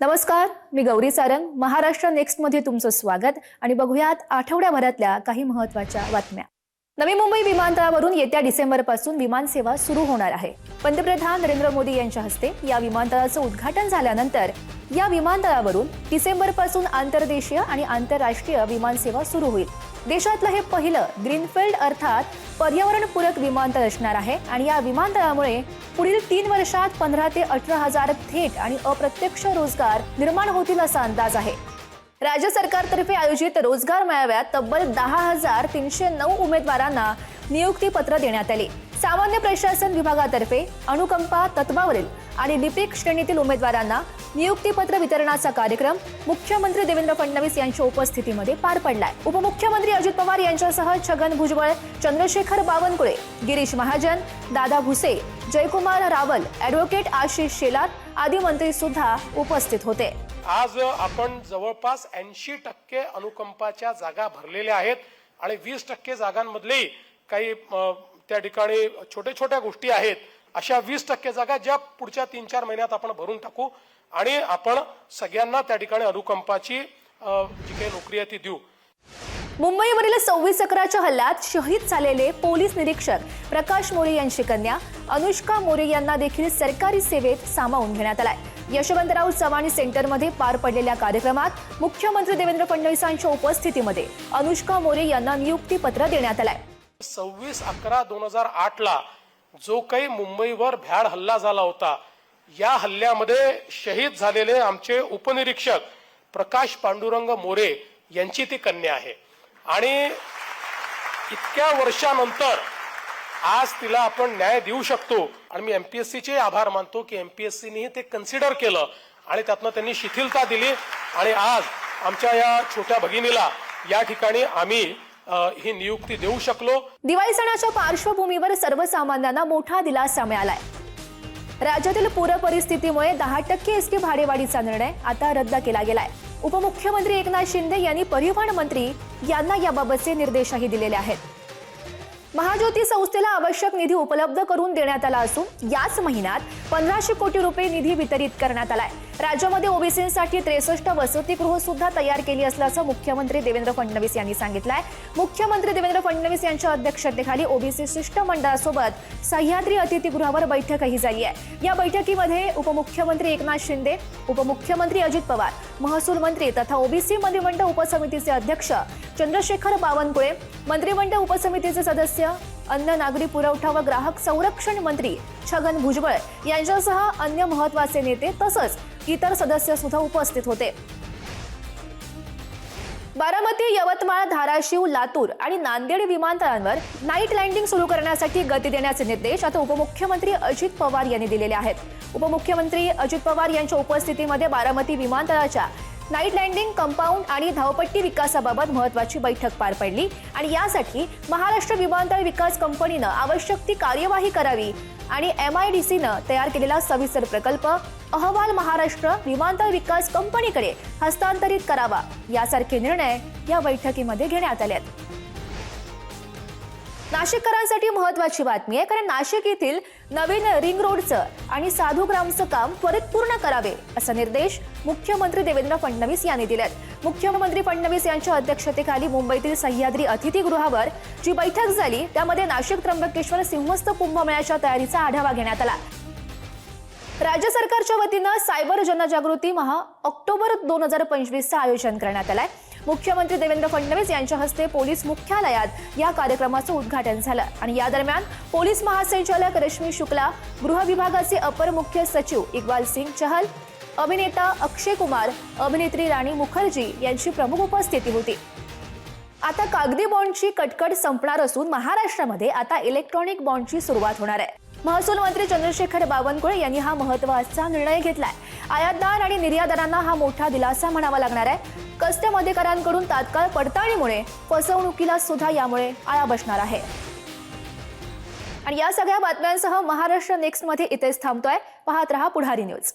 नमस्कार मी गौरी सारंग. महाराष्ट्र नेक्स्टमध्ये तुमचं स्वागत आणि बघूयात आठवड्याभरातल्या काही महत्त्वाच्या बातम्या. नवी मुंबई विमानतळावरून येत्या डिसेंबरपासून विमानसेवा सुरू होणार आहे. पंतप्रधान नरेंद्र मोदी यांच्या हस्ते या विमानतळाचं उद्घाटन झाल्यानंतर या विमानतळावरून डिसेंबरपासून आंतरदेशीय आणि आंतरराष्ट्रीय विमानसेवा सुरू होईल. देशातलं हे पहिलं ग्रीनफील्ड अर्थात पर्यावरणपूरक विमानतळ असणार आहे. आणि या विमानतळामुळे पुढील तीन वर्षात पंधरा ते अठरा हजार थेट आणि अप्रत्यक्ष रोजगार निर्माण होतील असा अंदाज आहे. राज्य सरकारतर्फे आयोजित रोजगार मेळाव्यात तब्बल दहा हजार तीनशे नऊ उमेदवारांना नियुक्तीपत्र देण्यात आले. सामान्य प्रशासन विभागातर्फे अनुकंपा तत्वावरील आणि लिपिक श्रेणीतील उमेदवारांना नियुक्तीपत्र वितरणाचा कार्यक्रम मुख्यमंत्री देवेंद्र फडणवीस यांच्या उपस्थितीमध्ये पार पडलाय. उपमुख्यमंत्री अजित पवार यांच्यासह छगन भुजबळ चंद्रशेखर बावनकुळे गिरीश महाजन दादा भुसे जयकुमार रावल ॲडव्होकेट आशिष शेलार आदी मंत्री सुद्धा उपस्थित होते. आज आपण जवळपास ऐंशी टक्के अनुकंपाच्या जागा भरलेल्या आहेत आणि वीस टक्के जागांमधले काही त्या ठिकाणी छोट्या छोट्या गोष्टी आहेत. अशा वीस टक्के जागा ज्या पुढच्या तीन चार महिन्यात आपण भरून टाकू. आणि आपण सगळ्यांना त्या ठिकाणी अनुकंपाची जी काही नोकरी आहे ती देऊ. मुंबईवरील सव्वीस अकराच्या हल्ल्यात शहीद झालेले पोलीस निरीक्षक प्रकाश मोरे यांची कन्या अनुष्का मोरे यांना देखील सरकारी सेवेत सामावून घेण्यात आलाय. यशवंतराव चव्हाण सेंटरमध्ये पार पडलेल्या कार्यक्रमात मुख्यमंत्री देवेंद्र फडणवीसांच्या उपस्थितीमध्ये अनुष्का मोरे यांना नियुक्तीपत्र देण्यात आलंय. सव्वीस अकरा दोन हजार आठ ला जो काही मुंबईवर भ्याड हल्ला झाला होता या हल्ल्यामध्ये शहीद झालेले आमचे उपनिरीक्षक प्रकाश पांडुरंग मोरे यांची ती कन्या आहे. आणि इतक्या वर्षानंतर आज तिला आपण न्याय देऊ शकतो. आणि मी एमपीएससीचे आभार मानतो की एमपीएससीने ते कन्सिडर केलं आणि त्यातनं त्यांनी शिथिलता दिली. आणि आज आमच्या या छोट्या भगिनीला या ठिकाणी आम्ही ही नियुक्ती देऊ शकलो. दिवाळी सणाच्या पार्श्वभूमीवर सर्वसामान्यांना मोठा दिलासा मिळालाय. राज्यातील पूर परिस्थितीमुळे दहा टक्के एसटी भाडेवाढीचा निर्णय आता रद्द केला गेलाय. उपमुख्यमंत्री एकनाथ शिंदे यांनी परिवहन मंत्री यांना याबाबतचे निर्देशही दिलेले आहेत. महाज्योती संस्थेला आवश्यक निधी उपलब्ध करून देण्यात आला असून याच महिन्यात पंधराशे कोटी रुपये निधी वितरित करण्यात आलाय. राज्यामध्ये ओबीसींसाठी त्रेसष्ट वसतिगृह सुद्धा तयार केली असल्याचं मुख्यमंत्री देवेंद्र फडणवीस यांनी सांगितलं आहे मुख्यमंत्री देवेंद्र फडणवीस यांच्या अध्यक्षतेखाली ओबीसी शिष्टमंडळासोबत सह्याद्री अतिथीगृहावर बैठकही झाली आहे या बैठकीमध्ये उपमुख्यमंत्री एकनाथ शिंदे उपमुख्यमंत्री अजित पवार महसूल मंत्री तथा ओबीसी मंत्रिमंडळ उपसमितीचे अध्यक्ष चंद्रशेखर बावनकुळे मंत्रिमंडळ उपसमितीचे सदस्य अन्न नागरी पुरवठा व ग्राहक संरक्षण मंत्री छगन भुजबळ यांच्यासह अन्य महत्त्वाचे नेते तसंच इतर सदस्य सुद्धा उपस्थित होते. बारामती यवतमाळ धाराशिव लातूर आणि नांदेड विमानतळांवर नाईट लँडिंग सुरू करण्यासाठी गती देण्याचे निर्देश आता उपमुख्यमंत्री अजित पवार यांनी दिलेले आहेत. उपमुख्यमंत्री अजित पवार यांच्या उपस्थितीमध्ये बारामती विमानतळाच्या नाईट लँडिंग कंपाऊंड आणि धावपट्टी विकासाबाबत महत्वाची बैठक पार पडली आणि यासाठी महाराष्ट्र विमानतळ विकास कंपनीनं आवश्यक ती कार्यवाही करावी आणि एम आय डी सीनं तयार केलेला सविस्तर प्रकल्प अहवाल महाराष्ट्र विमानतळ विकास कंपनीकडे हस्तांतरित करावा यासारखे निर्णय या बैठकीमध्ये घेण्यात आले आहेत नाशिककरांसाठी महत्वाची बातमी आहे कारण नाशिक येथील नवीन रिंग रोडचं आणि साधूग्रामचं काम त्वरित पूर्ण करावे असा निर्देश मुख्यमंत्री देवेंद्र फडणवीस यांनी दिलेत. मुख्यमंत्री फडणवीस यांच्या अध्यक्षतेखाली मुंबईतील सह्याद्री अतिथीगृहावर जी बैठक झाली त्यामध्ये नाशिक त्र्यंबकेश्वर सिंहस्थ कुंभमेळ्याच्या तयारीचा आढावा घेण्यात आला. राज्य सरकारच्या वतीनं सायबर जनजागृती महा ऑक्टोबर दोन हजार पंचवीसचं आयोजन करण्यात आलंय. मुख्यमंत्री देवेंद्र फडणवीस यांच्या हस्ते पोलीस मुख्यालयात या कार्यक्रमाचं उद्घाटन झालं. आणि या दरम्यान पोलीस महासंचालक रश्मी शुक्ला गृह विभागाचे अपर मुख्य सचिव इक्बाल सिंग चहल अभिनेता अक्षय कुमार अभिनेत्री राणी मुखर्जी यांची प्रमुख उपस्थिती होती. आता कागदी बॉन्डची कटकट संपणार असून महाराष्ट्रामध्ये आता इलेक्ट्रॉनिक बॉन्डची सुरुवात होणार आहे. महसूल मंत्री चंद्रशेखर बावनकुळे यांनी हा महत्त्वाचा निर्णय घेतलाय. आयातदार आणि निर्यातदारांना हा मोठा दिलासा म्हणावा लागणार आहे. कस्टम अधिकाऱ्यांकडून तात्काळ पडताळणीमुळे फसवणुकीला सुद्धा यामुळे आळा बसणार आहे. आणि या सगळ्या बातम्यांसह महाराष्ट्र नेक्स्टमध्ये इथेच थांबतोय. पाहत रहा पुढारी न्यूज.